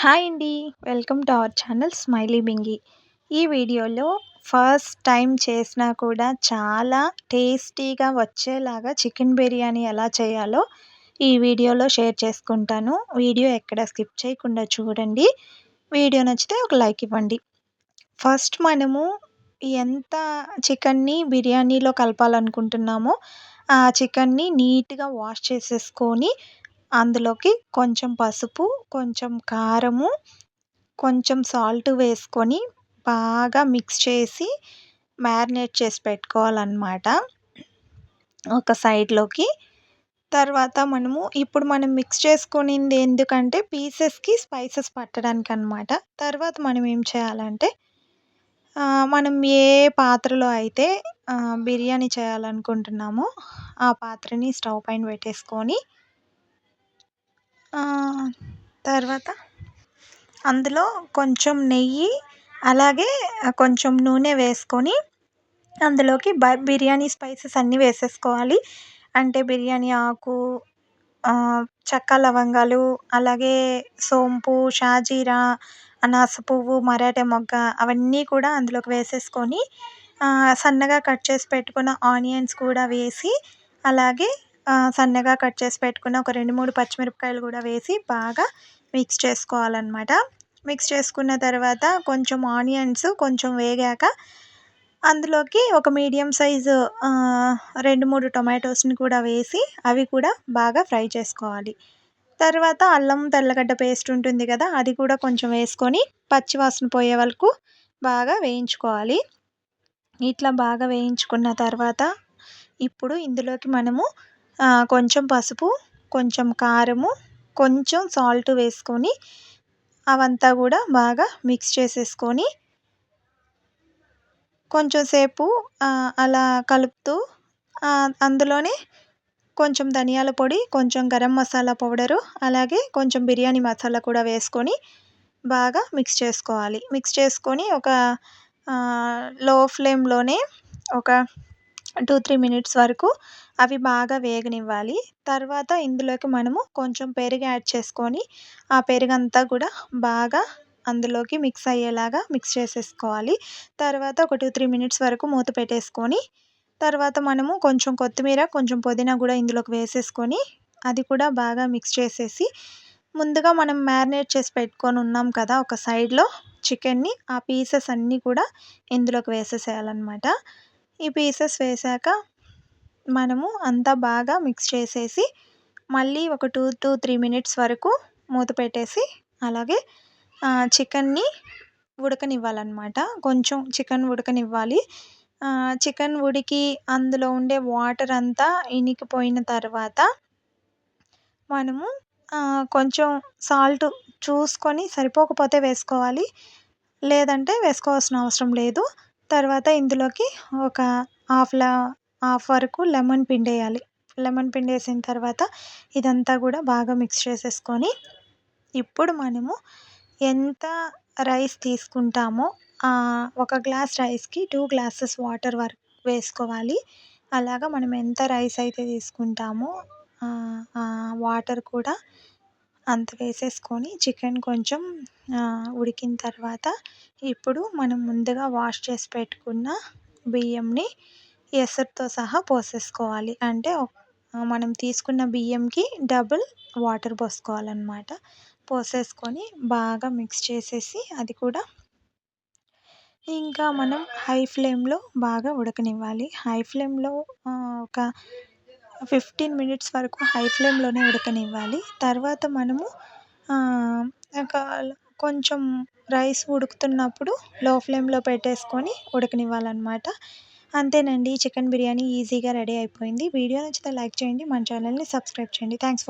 Hi అండి. Welcome to our channel Smiley Bingi. ఈ వీడియోలో ఫస్ట్ టైం చేసినా కూడా చాలా టేస్టీగా వచ్చేలాగా చికెన్ బిర్యానీ ఎలా చేయాలో ఈ వీడియోలో షేర్ చేసుకుంటాను. వీడియో ఎక్కడ స్కిప్ చేయకుండా చూడండి. వీడియో నచ్చితే ఒక లైక్ ఇవ్వండి. ఫస్ట్ మనము ఎంత చికెన్ని బిర్యానీలో కలపాలనుకుంటున్నామో ఆ చికెన్ని నీట్గా వాష్ చేసేసుకొని అందులోకి కొంచెం పసుపు కొంచెం కారము కొంచెం సాల్ట్ వేసుకొని బాగా మిక్స్ చేసి మ్యారినేట్ చేసి పెట్టుకోవాలన్నమాట. ఒక సైడ్లోకి. తర్వాత మనము ఇప్పుడు మనం మిక్స్ చేసుకునింది ఎందుకంటే పీసెస్కి స్పైసెస్ పట్టడానికి అనమాట తర్వాత మనం ఏం చేయాలంటే మనం ఏ పాత్రలో అయితే బిర్యానీ చేయాలనుకుంటున్నామో ఆ పాత్రని స్టవ్ పైన పెట్టేసుకొని తర్వాత అందులో కొంచెం నెయ్యి అలాగే కొంచెం నూనె వేసుకొని అందులోకి బ బిర్యానీ స్పైసెస్ అన్నీ వేసేసుకోవాలి. అంటే బిర్యానీ ఆకు చెక్క లవంగాలు అలాగే సోంపు షాజీరా అనాస పువ్వు మరాఠీ మొగ్గ అవన్నీ కూడా అందులోకి వేసేసుకొని సన్నగా కట్ చేసి పెట్టుకున్న ఆనియన్స్ కూడా వేసి అలాగే సన్నగా కట్ చేసి పెట్టుకున్న ఒక రెండు మూడు పచ్చిమిరపకాయలు కూడా వేసి బాగా మిక్స్ చేసుకోవాలన్నమాట. మిక్స్ చేసుకున్న తర్వాత కొంచెం ఆనియన్స్ కొంచెం వేగాక అందులోకి ఒక మీడియం సైజు రెండు మూడు టొమాటోస్ని కూడా వేసి అవి కూడా బాగా ఫ్రై చేసుకోవాలి. తర్వాత అల్లం తెల్లగడ్డ పేస్ట్ ఉంటుంది కదా అది కూడా కొంచెం వేసుకొని పచ్చివాసన పోయే వరకు బాగా వేయించుకోవాలి. ఇట్లా బాగా వేయించుకున్న తర్వాత ఇప్పుడు ఇందులోకి మనము కొంచెం పసుపు కొంచెం కారము కొంచెం సాల్ట్ వేసుకొని అవంతా కూడా బాగా మిక్స్ చేసేసుకొని కొంచెం సేపు అలా కలుపుతూ అందులోనే కొంచెం ధనియాల పొడి కొంచెం గరం మసాలా పౌడరు అలాగే కొంచెం బిర్యానీ మసాలా కూడా వేసుకొని బాగా మిక్స్ చేసుకోవాలి. మిక్స్ చేసుకొని ఒక లో ఫ్లేమ్లోనే ఒక టూ త్రీ మినిట్స్ వరకు అవి బాగా వేగనివ్వాలి. తర్వాత ఇందులోకి మనము కొంచెం పెరుగు యాడ్ చేసుకొని ఆ పెరుగంతా కూడా బాగా అందులోకి మిక్స్ అయ్యేలాగా మిక్స్ చేసేసుకోవాలి. తర్వాత ఒక టూ త్రీ మినిట్స్ వరకు మూత పెట్టేసుకొని తర్వాత మనము కొంచెం కొత్తిమీర కొంచెం పుదీనా కూడా ఇందులోకి వేసేసుకొని అది కూడా బాగా మిక్స్ చేసేసి ముందుగా మనం మ్యారినేట్ చేసి పెట్టుకొని ఉన్నాం కదా ఒక సైడ్లో చికెన్ని ఆ పీసెస్ అన్నీ కూడా ఇందులోకి వేసేసేయాలన్నమాట. ఈ పీసెస్ వేసాక మనము అంతా బాగా మిక్స్ చేసేసి మళ్ళీ ఒక టూ టు త్రీ మినిట్స్ వరకు మూత పెట్టేసి అలాగే చికెన్ని ఉడకనివ్వాలన్నమాట. కొంచెం చికెన్ ఉడకనివ్వాలి. చికెన్ ఉడికి అందులో ఉండే వాటర్ అంతా ఇనికిపోయిన తర్వాత మనము కొంచెం సాల్ట్ చూసుకొని సరిపోకపోతే వేసుకోవాలి. లేదంటే వేసుకోవాల్సిన అవసరం లేదు. తర్వాత ఇందులోకి ఒక హాఫ్ హాఫ్ వరకు లెమన్ పిండి వేయాలి లెమన్ పిండి వేసిన తర్వాత ఇదంతా కూడా బాగా మిక్స్ చేసేసుకొని ఇప్పుడు మనము ఎంత రైస్ తీసుకుంటామో ఒక గ్లాస్ రైస్కి టూ గ్లాసెస్ వాటర్ వరకు వేసుకోవాలి. అలాగా మనం ఎంత రైస్ అయితే తీసుకుంటామో వాటర్ కూడా అంత వేసేసుకొని చికెన్ కొంచెం ఉడికిన తర్వాత ఇప్పుడు మనం ముందుగా వాష్ చేసి పెట్టుకున్న బియ్యంని ఎసరుతో సహా పోసేసుకోవాలి. అంటే మనం తీసుకున్న బియ్యంకి డబుల్ వాటర్ పోసుకోవాలన్నమాట. పోసేసుకొని బాగా మిక్స్ చేసేసి అది కూడా ఇంకా మనం హై ఫ్లేమ్లో బాగా ఉడకనివ్వాలి. హై ఫ్లేమ్లో ఒక ఫిఫ్టీన్ మినిట్స్ వరకు హై ఫ్లేమ్లోనే ఉడకనివ్వాలి. తర్వాత మనము ఒక కొంచెం రైస్ ఉడుకుతున్నప్పుడు లో ఫ్లేమ్లో పెట్టేసుకొని ఉడకనివ్వాలన్నమాట. అంతేనండి చికెన్ బిర్యానీ ఈజీగా రెడీ అయిపోయింది. వీడియో నచ్చితే లైక్ చేయండి మన ఛానల్ని సబ్స్క్రైబ్ చేయండి. Thanks for